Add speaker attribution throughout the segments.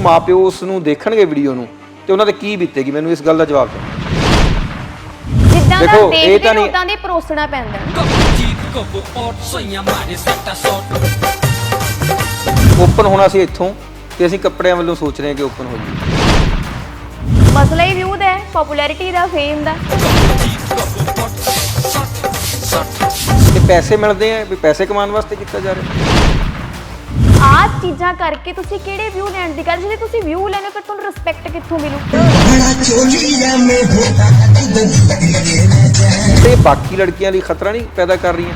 Speaker 1: ਉਹ ਮਾਪਿਓ ਉਸ ਨੂੰ ਦੇਖਣਗੇ ਵੀਡੀਓ ਨੂੰ ਤੇ ਉਹਨਾਂ ਤੇ ਕੀ ਬੀਤੇਗੀ? ਮੈਨੂੰ ਇਸ ਗੱਲ ਦਾ ਜਵਾਬ ਦਿਓ।
Speaker 2: ਜਿੱਦਾਂ ਦਾ
Speaker 1: ਦੇਖੋ, ਇਹ
Speaker 2: ਦੇਖਦੇ
Speaker 1: ਤਾਂ
Speaker 2: ਨੇ
Speaker 1: ਨਹੀਂ-
Speaker 2: ਉਦਾਂ ਦੇ ਪਰੋਸਣਾ ਪੈਂਦਾ.
Speaker 1: ਓਪਨ ਹੋਣਾ ਸੀ ਇੱਥੋਂ ਤੇ ਅਸੀਂ ਕੱਪੜਿਆਂ ਵੱਲੋਂ ਸੋਚ ਰਹੇ ਹਾਂ ਕਿ ਓਪਨ ਹੋ ਜਾਈਏ
Speaker 2: ਮਸਲਾ ਹੀ ਵਿਊ ਦਾ ਹੈ ਪਪੂਲੈਰਿਟੀ ਦਾ ਫੇਮ ਦਾ।
Speaker 1: ਤੇ ਪੈਸੇ ਮਿਲਦੇ ਆ ਵੀ ਪੈਸੇ ਕਮਾਉਣ ਵਾਸਤੇ ਕੀਤਾ ਜਾ ਰਿਹਾ।
Speaker 2: ਆਹ ਚੀਜ਼ਾਂ ਕਰਕੇ ਤੁਸੀਂ ਕਿਹੜੇ ਵਿਊ ਲੈਣ ਦੀ ਗੱਲ? ਜੇ ਤੁਸੀਂ ਵਿਊ ਲੈਣੇ ਫਿਰ ਤੁਹਾਨੂੰ ਰਿਸਪੈਕਟ ਕਿੱਥੋਂ ਮਿਲੂ?
Speaker 1: ਤੇ ਬਾਕੀ ਲੜਕੀਆਂ ਲਈ ਖਤਰਾ ਨਹੀਂ ਪੈਦਾ ਕਰ ਰਹੀਆਂ।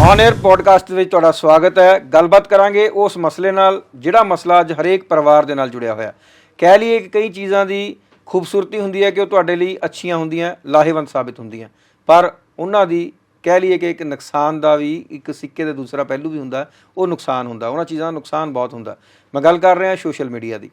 Speaker 1: ਔਨ 에ਅਰ ਪੋਡਕਾਸਟ ਵਿੱਚ ਤੁਹਾਡਾ ਸਵਾਗਤ ਹੈ। ਗੱਲਬਾਤ ਕਰਾਂਗੇ ਉਸ ਮਸਲੇ ਨਾਲ, ਜਿਹੜਾ ਮਸਲਾ ਅੱਜ ਹਰੇਕ ਪਰਿਵਾਰ ਦੇ ਨਾਲ ਜੁੜਿਆ ਹੋਇਆ ਕਹਿ ਲਈਏ ਕਿ ਕਈ ਚੀਜ਼ਾਂ ਦੀ ਖੂਬਸੂਰਤੀ ਹੁੰਦੀ ਹੈ ਕਿ ਉਹ ਤੁਹਾਡੇ ਲਈ ਅੱਛੀਆਂ ਹੁੰਦੀਆਂ, ਲਾਹੇਵੰਦ ਸਾਬਿਤ ਹੁੰਦੀਆਂ। ਪਰ ਉਹਨਾਂ ਦੀ ਕਹਿ ਲਈਏ ਕਿ ਇੱਕ ਨੁਕਸਾਨ ਦਾ ਵੀ, ਇੱਕ ਸਿੱਕੇ ਦਾ ਦੂਸਰਾ ਪਹਿਲੂ ਵੀ ਹੁੰਦਾ, ਉਹ ਨੁਕਸਾਨ ਹੁੰਦਾ। ਉਹਨਾਂ ਚੀਜ਼ਾਂ ਦਾ ਨੁਕਸਾਨ ਬਹੁਤ ਹੁੰਦਾ। ਮੈਂ ਗੱਲ ਕਰ ਰਿਹਾ ਸੋਸ਼ਲ ਮੀਡੀਆ ਦੀ।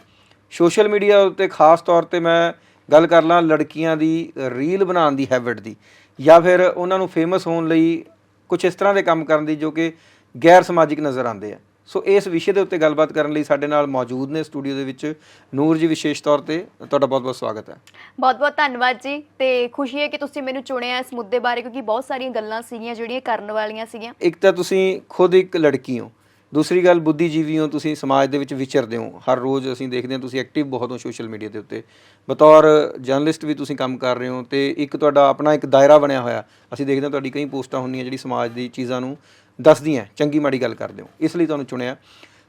Speaker 1: ਸੋਸ਼ਲ ਮੀਡੀਆ ਉੱਤੇ ਖਾਸ ਤੌਰ ਤੇ ਮੈਂ ਗੱਲ ਕਰ ਲਾਂ ਲੜਕੀਆਂ ਦੀ ਰੀਲ ਬਣਾਉਣ ਦੀ ਹੈਬਿਟ ਦੀ। ਜਾਂ ਫਿਰ ਉਹਨਾਂ ਨੂੰ ਫੇਮਸ ਹੋਣ ਲਈ ਕੁਝ ਇਸ ਤਰ੍ਹਾਂ ਦੇ ਕੰਮ ਕਰਨ ਦੀ ਜੋ ਕਿ ਗੈਰ ਸਮਾਜਿਕ ਨਜ਼ਰ ਆਉਂਦੇ ਆ। ਸੋ ਇਸ ਵਿਸ਼ੇ ਦੇ ਉੱਤੇ ਗੱਲਬਾਤ ਕਰਨ ਲਈ ਸਾਡੇ ਨਾਲ ਮੌਜੂਦ ਨੇ ਸਟੂਡੀਓ ਦੇ ਵਿੱਚ ਨੂਰ ਜੀ ਵਿਸ਼ੇਸ਼ ਤੌਰ ਤੇ। ਤੁਹਾਡਾ ਬਹੁਤ-ਬਹੁਤ ਸਵਾਗਤ ਹੈ।
Speaker 2: ਬਹੁਤ ਬਹੁਤ ਧੰਨਵਾਦ ਜੀ ਤੇ ਖੁਸ਼ੀ ਹੈ ਕਿ ਤੁਸੀਂ ਮੈਨੂੰ ਚੁਣਿਆ ਇਸ ਮੁੱਦੇ ਬਾਰੇ ਕਿਉਂਕਿ ਬਹੁਤ ਸਾਰੀਆਂ ਗੱਲਾਂ ਸੀਗੀਆਂ ਜਿਹੜੀਆਂ ਕਰਨ ਵਾਲੀਆਂ ਸੀਗੀਆਂ।
Speaker 1: ਇੱਕ ਤਾਂ ਤੁਸੀਂ ਖੁਦ ਇੱਕ ਲੜਕੀ ਹੋ। ਦੂਸਰੀ ਗੱਲ, ਬੁੱਧੀਜੀਵੀ ਹੋ, ਤੁਸੀਂ ਸਮਾਜ ਦੇ ਵਿੱਚ ਵਿਚਰਦੇ ਹੋ। ਹਰ ਰੋਜ਼ ਅਸੀਂ ਦੇਖਦੇ ਹਾਂ, ਤੁਸੀਂ ਐਕਟਿਵ ਬਹੁਤ ਹੋ ਸੋਸ਼ਲ ਮੀਡੀਆ ਦੇ ਉੱਤੇ। ਬਤੌਰ ਜਰਨਲਿਸਟ ਵੀ ਤੁਸੀਂ ਕੰਮ ਕਰ ਰਹੇ ਹੋ ਤੇ ਇੱਕ ਤੁਹਾਡਾ ਆਪਣਾ ਇੱਕ ਦਾਇਰਾ ਬਣਿਆ ਹੋਇਆ। ਅਸੀਂ ਦੇਖਦੇ ਹਾਂ, ਤੁਹਾਡੀ ਕਈ ਪੋਸਟਾਂ ਹੁੰਦੀਆਂ ਜਿਹੜੀ ਸਮਾਜ ਦੀ ਚੀਜ਼ਾਂ ਨੂੰ ਦੱਸਦੀਆਂ ਚੰਗੀ ਮਾੜੀ ਗੱਲ ਕਰਦੇ ਹੋ। ਇਸ ਲਈ ਤੁਹਾਨੂੰ ਚੁਣਿਆ।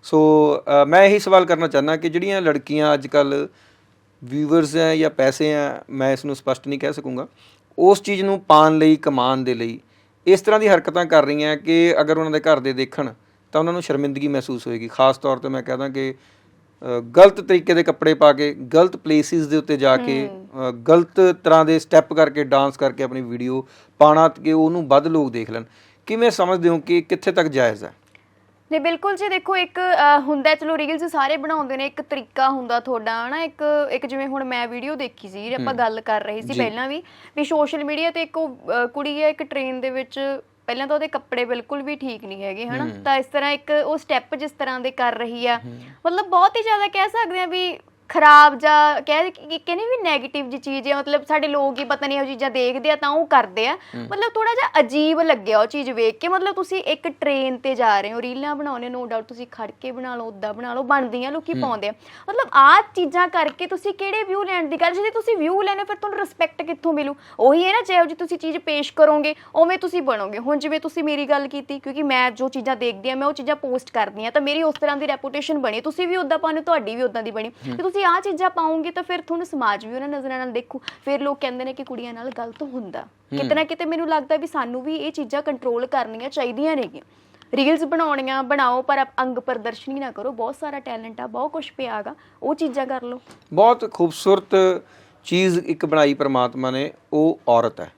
Speaker 1: ਸੋ ਮੈਂ ਇਹੀ ਸਵਾਲ ਕਰਨਾ ਚਾਹੁੰਦਾ ਕਿ ਜਿਹੜੀਆਂ ਲੜਕੀਆਂ ਅੱਜ ਕੱਲ ਵਿਊਵਰਸ ਹੈ ਜਾਂ ਪੈਸੇ ਹੈ, ਮੈਂ ਇਸ ਨੂੰ ਸਪਸ਼ਟ ਨਹੀਂ ਕਹਿ ਸਕੂੰਗਾ। ਉਸ ਚੀਜ਼ ਨੂੰ ਪਾਣ ਲਈ, ਕਮਾਉਣ ਦੇ ਲਈ ਇਸ ਤਰ੍ਹਾਂ ਦੀ ਹਰਕਤਾਂ ਕਰ ਰਹੀਆਂ ਕਿ ਅਗਰ ਉਹਨਾਂ ਦੇ ਘਰ ਦੇ ਦੇਖਣ ਤਾਂ ਉਹਨਾਂ ਨੂੰ ਸ਼ਰਮਿੰਦਗੀ ਮਹਿਸੂਸ ਹੋਏਗੀ। ਖਾਸ ਤੌਰ ਤੇ ਮੈਂ ਕਹਦਾ ਕਿ ਗਲਤ ਤਰੀਕੇ ਦੇ ਕੱਪੜੇ ਪਾ ਕੇ ਗਲਤ ਪਲੇਸਿਸ ਦੇ ਉੱਤੇ ਜਾ ਕੇ ਗਲਤ ਤਰ੍ਹਾਂ ਦੇ ਸਟੈਪ ਕਰਕੇ ਡਾਂਸ ਕਰਕੇ ਆਪਣੀ ਵੀਡੀਓ ਪਾਣਾ ਕਿ ਉਹਨੂੰ ਵੱਧ ਲੋਕ ਦੇਖ ਲੈਣ। ਕਿਵੇਂ ਸਮਝਦੇ ਹੋ ਕਿ ਕਿੱਥੇ ਤੱਕ ਜਾਇਜ਼ ਹੈ?
Speaker 2: ਨਹੀਂ ਬਿਲਕੁਲ ਜੀ ਦੇਖੋ ਇੱਕ ਹੁੰਦਾ ਚਲੋ ਰੀਲਸ ਸਾਰੇ ਬਣਾਉਂਦੇ ਨੇ ਇੱਕ ਤਰੀਕਾ ਹੁੰਦਾ ਤੁਹਾਡਾ ਹਨਾ? ਇੱਕ ਇੱਕ ਜਿਵੇਂ ਹੁਣ ਮੈਂ ਵੀਡੀਓ ਦੇਖੀ ਸੀ ਆਪਾਂ ਗੱਲ ਕਰ ਰਹੇ ਸੀ। ਪਹਿਲਾਂ ਵੀ ਵੀ ਸੋਸ਼ਲ ਮੀਡੀਆ ਤੇ ਇੱਕ ਕੁੜੀ ਹੈ ਇੱਕ ਟ੍ਰੇਨ ਦੇ ਵਿੱਚ ਪਹਿਲਾਂ ਤਾਂ ਉਹਦੇ ਕੱਪੜੇ ਬਿਲਕੁਲ ਵੀ ਠੀਕ ਨਹੀਂ ਹੈਗੇ ਹਨਾ? ਤਾਂ ਇਸ ਤਰ੍ਹਾਂ ਇੱਕ ਉਹ ਸਟੈਪ ਜਿਸ ਤਰ੍ਹਾਂ ਦੇ ਕਰ ਰਹੀ ਆ ਮਤਲਬ ਬਹੁਤ ਹੀ ਜ਼ਿਆਦਾ ਕਹਿ ਸਕਦੇ ਆ ਵੀ ਖਰਾਬ ਜਾਂ ਕਹਿ ਕਿ ਕਹਿੰਦੇ ਵੀ 네ਗੇਟਿਵ ਜੀ ਚੀਜ਼ ਹੈ ਮਤਲਬ ਸਾਡੇ ਲੋਕ ਹੀ ਪਤਾ ਨਹੀਂ ਉਹ ਚੀਜ਼ਾਂ ਦੇਖਦੇ ਆ ਤਾਂ ਉਹ ਕਰਦੇ ਆ। ਮਤਲਬ ਥੋੜਾ ਜਿਹਾ ਅਜੀਬ ਲੱਗਿਆ ਉਹ ਚੀਜ਼ ਵੇਖ ਕੇ ਮਤਲਬ ਤੁਸੀਂ ਇੱਕ ਟ੍ਰੇਨ ਤੇ ਜਾ ਰਹੇ ਹੋ ਰੀਲਾਂ ਬਣਾਉਣੇ ਨੋ ਡਾਊਟ ਤੁਸੀਂ ਖੜ ਕੇ ਬਣਾ ਲਓ ਉਦਾਂ ਬਣਾ ਲਓ ਬਣਦੀਆਂ ਲੋਕੀ ਪਾਉਂਦੇ ਆ। ਮਤਲਬ ਆਹ ਚੀਜ਼ਾਂ ਕਰਕੇ ਤੁਸੀਂ ਕਿਹੜੇ ਵਿਊ ਲੈਣ ਦੀ ਗੱਲ ਜੇ ਤੁਸੀਂ ਵਿਊ ਲੈਣੇ ਫਿਰ ਤੁਹਾਨੂੰ ਰਿਸਪੈਕਟ ਕਿੱਥੋਂ ਮਿਲੂ? ਉਹੀ ਹੈ ਨਾ ਜਿਹੋ ਜੀ ਤੁਸੀਂ ਚੀਜ਼ ਪੇਸ਼ ਕਰੋਗੇ ਉਵੇਂ ਤੁਸੀਂ ਬਣੋਗੇ। ਹੁਣ ਜਿਵੇਂ ਤੁਸੀਂ ਮੇਰੀ ਗੱਲ ਕੀਤੀ ਕਿਉਂਕਿ ਮੈਂ ਜੋ ਚੀਜ਼ਾਂ ਦੇਖਦੀ ਆ ਮੈਂ ਉਹ ਚੀਜ਼ਾਂ ਪੋਸਟ ਕਰਦੀ ਆ ਤਾਂ ਮੇਰੀ ਉਸ ਤਰ੍ਹਾਂ ਦੀ ਰੈਪੂਟੇਸ਼ਨ ਬਣੀ ਤੁਸੀਂ ਵੀ ਉਦਾਂ ਪਾਉਣੇ ਤੁਹਾਡੀ ਵੀ ਉਦਾਂ ਦੀ ਬਣੀ। ਤੇ ਤੁਸੀਂ ਆਹ ਚੀਜ਼ਾਂ ਪਾਉਂਗੇ ਤਾਂ ਫਿਰ ਤੁਹਾਨੂੰ ਸਮਾਜ ਵੀ ਉਹਨਾਂ ਨਜ਼ਰਾਂ ਨਾਲ ਦੇਖੂ। ਫਿਰ ਲੋਕ ਕਹਿੰਦੇ ਨੇ ਕਿ ਕੁੜੀਆਂ ਨਾਲ ਗਲਤ ਹੁੰਦਾ। ਕਿਤੇ ਨਾ ਕਿਤੇ ਮੈਨੂੰ ਲੱਗਦਾ ਵੀ ਸਾਨੂੰ ਵੀ ਇਹ ਚੀਜ਼ਾਂ ਕੰਟਰੋਲ ਕਰਨੀਆਂ ਚਾਹੀਦੀਆਂ ਨੇਗੀਆਂ। ਰੀਲਸ ਬਣਾਉਣੀਆਂ ਬਣਾਓ ਪਰ ਅੰਗ ਪ੍ਰਦਰਸ਼ਨੀ ਨਾ ਕਰੋ। ਬਹੁਤ ਸਾਰਾ ਟੈਲੈਂਟ ਆ ਬਹੁਤ ਕੁਝ ਪਿਆਗਾ ਉਹ ਚੀਜ਼ਾਂ ਕਰ ਲਓ।
Speaker 1: ਬਹੁਤ ਖੂਬਸੂਰਤ ਚੀਜ਼ ਇੱਕ ਬਣਾਈ ਪ੍ਰਮਾਤਮਾ ਨੇ ਉਹ ਔਰਤ ਹੈ।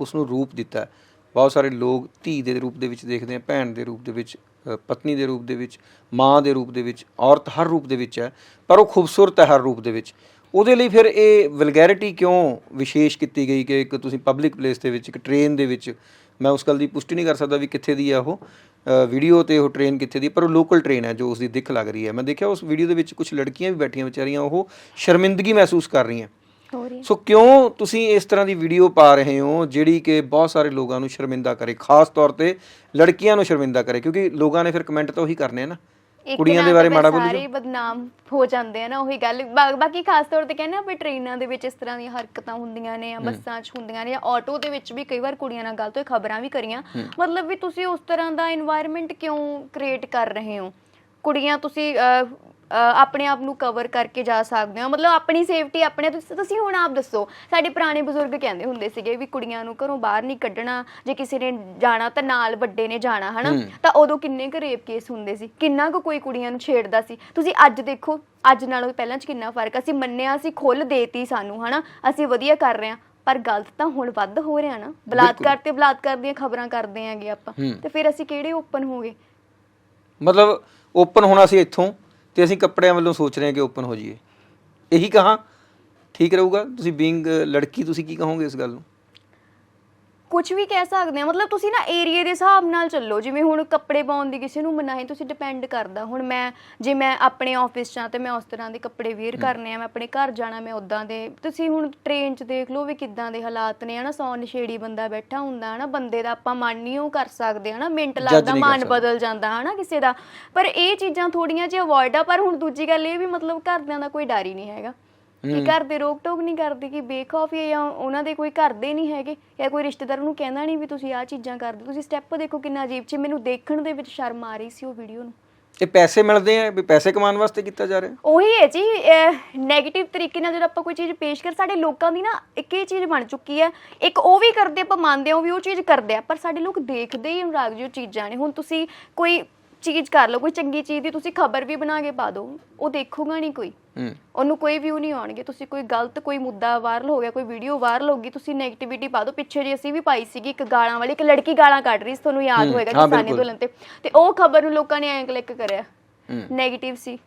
Speaker 1: ਉਸ ਨੂੰ ਰੂਪ ਦਿੱਤਾ ਬਹੁਤ ਸਾਰੇ ਲੋਕ ਧੀ ਦੇ ਰੂਪ ਦੇ ਵਿੱਚ ਦੇਖਦੇ ਆ ਭੈਣ ਦੇ ਰੂਪ ਦੇ ਵਿੱਚ ਪਤਨੀ ਦੇ ਰੂਪ ਦੇ ਵਿੱਚ, ਮਾਂ ਦੇ ਰੂਪ ਦੇ ਵਿੱਚ, ਔਰਤ ਹਰ ਰੂਪ ਦੇ ਵਿੱਚ ਹੈ, ਪਰ ਉਹ ਖੂਬਸੂਰਤ ਹੈ ਹਰ ਰੂਪ ਦੇ ਵਿੱਚ। ਉਹਦੇ ਲਈ ਫਿਰ ਇਹ ਵਲਗੈਰਿਟੀ ਕਿਉਂ ਵਿਸ਼ੇਸ਼ ਕੀਤੀ ਗਈ ਕਿ ਇੱਕ ਤੁਸੀਂ ਪਬਲਿਕ ਪਲੇਸ ਦੇ ਵਿੱਚ, ਇੱਕ ਟ੍ਰੇਨ ਦੇ ਵਿੱਚ, ਮੈਂ ਉਸ ਗੱਲ ਦੀ ਪੁਸ਼ਟੀ ਨਹੀਂ ਕਰ ਸਕਦਾ ਵੀ ਕਿੱਥੇ ਦੀ ਹੈ ਉਹ ਵੀਡੀਓ ਤੇ ਉਹ ਟ੍ਰੇਨ ਕਿੱਥੇ ਦੀ ਪਰ ਉਹ ਲੋਕਲ ਟ੍ਰੇਨ ਹੈ ਜੋ ਉਸ ਦੀ ਦਿੱਖ ਲੱਗ ਰਹੀ ਹੈ। ਮੈਂ ਦੇਖਿਆ ਉਸ ਵੀਡੀਓ ਦੇ ਵਿੱਚ ਕੁਝ ਲੜਕੀਆਂ ਵੀ ਬੈਠੀਆਂ ਵਿਚਾਰੀਆਂ, ਉਹ ਸ਼ਰਮਿੰਦਗੀ ਮਹਿਸੂਸ ਕਰ ਰਹੀਆਂ।
Speaker 2: ਹੋ
Speaker 1: ਸੋ ਕਿਉਂ ਤੁਸੀਂ ਇਸ ਤਰ੍ਹਾਂ ਦੀ ਵੀਡੀਓ ਪਾ ਰਹੇ ਹੋ ਜਿਹੜੀ ਕਿ ਬਹੁਤ ਸਾਰੇ ਲੋਕਾਂ ਨੂੰ ਸ਼ਰਮਿੰਦਾ ਕਰੇ? ਖਾਸ ਤੌਰ ਤੇ ਲੜਕੀਆਂ ਨੂੰ ਸ਼ਰਮਿੰਦਾ ਕਰੇ ਕਿਉਂਕਿ ਲੋਕਾਂ ਨੇ ਫਿਰ ਕਮੈਂਟ ਤਾਂ ਉਹੀ ਕਰਨੇ ਆ ਨਾ। ਕੁੜੀਆਂ ਦੇ ਬਾਰੇ ਮਾੜਾ ਬੋਲੀ
Speaker 2: ਸਾਰੇ ਬਦਨਾਮ ਹੋ ਜਾਂਦੇ ਆ ਨਾ ਉਹੀ ਗੱਲ। ਬਾਕੀ ਖਾਸ ਤੌਰ ਤੇ ਕਹਿੰਦੇ ਆ ਵੀ ਟ੍ਰੇਨਾਂ ਦੇ ਵਿੱਚ ਇਸ ਤਰ੍ਹਾਂ ਦੀਆਂ ਹਰਕਤਾਂ ਹੁੰਦੀਆਂ ਨੇ ਜਾਂ ਬੱਸਾਂ 'ਚ ਹੁੰਦੀਆਂ ਨੇ ਜਾਂ ਆਟੋ ਦੇ ਵਿੱਚ ਵੀ ਕਈ ਵਾਰ ਕੁੜੀਆਂ ਨਾਲ ਗਲਤ ਹੋਈ ਖਬਰਾਂ ਵੀ ਕਰੀਆਂ। ਮਤਲਬ ਵੀ ਤੁਸੀਂ ਉਸ ਤਰ੍ਹਾਂ ਦਾ এনवायरमेंट ਕਿਉਂ ਕ੍ਰੀਏਟ ਕਰ ਰਹੇ ਹੋ? ਕੁੜੀਆਂ ਤੁਸੀਂ ਆਪਣੇ ਆਪ ਨੂੰ ਕਵਰ ਕਰਕੇ ਜਾ ਸਕਦੇ ਹੋ। ਮਤਲਬ ਆਪਣੀ ਸੇਫਟੀ ਆਪਣੇ ਤੁਸੀਂ ਤੁਸੀਂ ਹੁਣ ਆਪ ਦੱਸੋ ਸਾਡੇ ਪੁਰਾਣੇ ਬਜ਼ੁਰਗ ਕਹਿੰਦੇ ਹੁੰਦੇ ਸੀਗੇ ਵੀ ਕੁੜੀਆਂ ਨੂੰ ਘਰੋਂ ਬਾਹਰ ਨਹੀਂ ਕੱਢਣਾ ਜੇ ਕਿਸੇ ਨੇ ਜਾਣਾ ਤਾਂ ਨਾਲ ਵੱਡੇ ਨੇ ਜਾਣਾ ਹਨਾ? ਤਾਂ ਉਦੋਂ ਕਿੰਨੇ ਕੁ ਰੇਪ ਕੇਸ ਹੁੰਦੇ ਸੀ? ਕਿੰਨਾ ਕੁ ਕੋਈ ਕੁੜੀਆਂ ਨੂੰ ਛੇੜਦਾ ਸੀ? ਤੁਸੀਂ ਅੱਜ ਦੇਖੋ ਅੱਜ ਨਾਲੋਂ ਪਹਿਲਾਂ ਚ ਕਿੰਨਾ ਫ਼ਰਕ। ਅਸੀਂ ਮੰਨਿਆ ਅਸੀਂ ਖੁੱਲ ਦੇਤੀ ਸਾਨੂੰ ਹਨਾ? ਅਸੀਂ ਵਧੀਆ ਕਰ ਰਹੇ ਹਾਂ। ਪਰ ਗਲਤ ਤਾਂ ਹੁਣ ਵੱਧ ਹੋ ਰਿਹਾ ਨਾ। ਬਲਾਤਕਾਰ ਤੇ ਬਲਾਤਕਾਰ ਦੀਆਂ ਖਬਰਾਂ ਕਰਦੇ ਆਂਗੇ ਆਪਾਂ। ਤੇ ਫਿਰ ਅਸੀਂ ਕਿਹੜੇ ਓਪਨ ਹੋਗੇ?
Speaker 1: ਮਤਲਬ ਓਪਨ ਹੋਣਾ ਸੀ ਇੱਥੋਂ ਤੇ ਅਸੀਂ ਕੱਪੜਿਆਂ ਵੱਲੋਂ ਸੋਚ ਰਹੇ ਹਾਂ ਕਿ ਓਪਨ ਹੋ ਜਾਈਏ। ਇਹੀ ਕਹਾ, ਠੀਕ ਰਹੂਗਾ? ਤੁਸੀਂ ਬੀਇੰਗ ਲੜਕੀ, ਤੁਸੀਂ ਕੀ ਕਹੋਗੇ ਇਸ ਗੱਲ ਨੂੰ?
Speaker 2: ਕੁਝ ਵੀ ਕਹਿ ਸਕਦੇ ਆ ਮਤਲਬ ਤੁਸੀਂ ਨਾ ਏਰੀਆ ਦੇ ਹਿਸਾਬ ਨਾਲ ਚੱਲੋ ਜਿਵੇਂ ਹੁਣ ਕੱਪੜੇ ਪਾਉਣ ਦੀ ਕਿਸੇ ਨੂੰ ਮਨਾਹੀ ਤੁਸੀਂ ਡਿਪੈਂਡ ਕਰਦਾ। ਹੁਣ ਮੈਂ ਜੇ ਮੈਂ ਆਪਣੇ ਆਫਿਸ 'ਚ ਆ ਤੇ ਮੈਂ ਉਸ ਤਰ੍ਹਾਂ ਦੇ ਕੱਪੜੇ ਵੇਅਰ ਕਰਨੇ ਆ ਮੈਂ ਆਪਣੇ ਘਰ ਜਾਣਾ ਮੈਂ ਉਦਾਂ ਦੇ ਤੁਸੀਂ ਹੁਣ ਟ੍ਰੇਨ 'ਚ ਦੇਖ ਲਓ ਵੀ ਕਿੱਦਾਂ ਦੇ ਹਾਲਾਤ ਨੇ ਹਨਾ ਸੌ ਨਸ਼ੇੜੀ ਬੰਦਾ ਬੈਠਾ ਹੁੰਦਾ ਹਨਾ ਬੰਦੇ ਦਾ ਆਪਾਂ ਮਨ ਨਹੀਂ ਉਹ ਕਰ ਸਕਦੇ ਹਨਾ ਮਿੰਟ ਲੱਗਦਾ ਮਨ। ਬਦਲ ਜਾਂਦਾ ਹਨਾ ਕਿਸੇ ਦਾ। ਪਰ ਇਹ ਚੀਜ਼ਾਂ ਥੋੜੀਆਂ ਜਿਹਾ ਅਵੋਇਡ ਆ ਪਰ ਹੁਣ ਦੂਜੀ ਗੱਲ ਇਹ ਵੀ ਮਤਲਬ ਘਰਦਿਆਂ ਦਾ ਕੋਈ ਡਰ ਹੀ ਨਹੀਂ ਹੈਗਾ। ਕਿ ਘਰ ਦੇ ਰੋਕ ਟੋਕ ਨਹੀਂ ਕਰਦੇ ਕਿ ਬੇਖੌਫ ਹੈ ਜਾਂ ਉਹਨਾਂ ਦੇ ਕੋਈ ਘਰ ਦੇ ਨਹੀਂ ਹੈਗੇ ਜਾਂ ਕੋਈ ਰਿਸ਼ਤੇਦਾਰ ਨੂੰ ਕਹਿੰਦਾ ਨਹੀਂ ਵੀ ਤੁਸੀਂ ਆਹ ਚੀਜ਼ਾਂ ਕਰਦੇ। ਤੁਸੀਂ ਸਟੈਪ ਦੇਖੋ ਕਿੰਨਾ ਅਜੀਬ ਸੀ ਮੈਨੂੰ ਦੇਖਣ ਦੇ ਵਿੱਚ ਸ਼ਰਮ ਆ ਰਹੀ ਸੀ ਉਹ ਵੀਡੀਓ ਨੂੰ।
Speaker 1: ਇਹ ਪੈਸੇ ਮਿਲਦੇ ਆ ਵੀ ਪੈਸੇ ਕਮਾਉਣ ਵਾਸਤੇ ਕੀਤਾ ਜਾ ਰਿਹਾ?
Speaker 2: ਉਹੀ ਹੈ ਜੀ 네ਗੇਟਿਵ ਤਰੀਕੇ ਨਾਲ ਜਦੋਂ ਆਪਾਂ ਕੋਈ ਚੀਜ਼ ਪੇਸ਼ ਕਰ ਸਾਡੇ ਲੋਕਾਂ ਦੀ ਨਾ ਇੱਕ ਇਹ ਚੀਜ਼ ਬਣ ਚੁੱਕੀ ਹੈ ਇੱਕ ਉਹ ਵੀ ਕਰਦੇ ਆਪਾਂ ਮੰਨਦੇ ਹਾਂ ਵੀ ਉਹ ਚੀਜ਼ ਕਰਦੇ ਆ ਪਰ ਸਾਡੇ ਲੋਕ ਦੇਖਦੇ ਹੀ ਅਨੁਰਾਗ ਜੀ ਉਹ ਚੀਜ਼ਾਂ ਨੇ। ਹੁਣ ਤੁਸੀਂ ਕੋਈ ਚੀਜ਼ ਕਰ ਲਓ ਕੋਈ ਚੰਗੀ ਚੀਜ਼ ਦੀ ਤੁਸੀਂ ਖਬਰ ਵੀ ਬਣਾ ਕੇ ਪਾ ਦਿਓ ਉਹ ਦੇਖੂਗਾ ਨਹੀਂ ਕੋਈ।
Speaker 1: ਹੂੰ।
Speaker 2: ਉਹਨੂੰ ਕੋਈ ਵਿਊ ਨਹੀਂ ਆਉਣਗੇ। ਤੁਸੀਂ ਕੋਈ ਗਲਤ ਕੋਈ ਮੁੱਦਾ ਵਾਇਰਲ ਹੋ ਗਿਆ ਕੋਈ ਵੀਡੀਓ ਵਾਇਰਲ ਹੋ ਗਈ ਤੁਸੀਂ 네ਗੇਟਿਵਿਟੀ ਪਾ ਦਿਓ। ਪਿੱਛੇ ਜੇ ਅਸੀਂ ਵੀ ਪਾਈ ਸੀਗੀ ਇੱਕ ਗਾਲਾਂ ਵਾਲੀ ਇੱਕ ਲੜਕੀ ਗਾਲਾਂ ਕੱਢ ਰਹੀ ਸੀ ਤੁਹਾਨੂੰ ਯਾਦ ਹੋਏਗਾ
Speaker 1: ਹਾਂ,
Speaker 2: ਕਿਸਾਨੀ
Speaker 1: ਬਿਲਕੁਲ।
Speaker 2: ਅੰਦੋਲਨ ਤੇ। ਤੇ ਉਹ ਖਬਰ ਨੂੰ ਲੋਕਾਂ ਨੇ ਐਂ ਕਲਿੱਕ ਕਰਿਆ।
Speaker 1: ਹੂੰ।
Speaker 2: 네ਗੇਟਿਵ ਸੀ।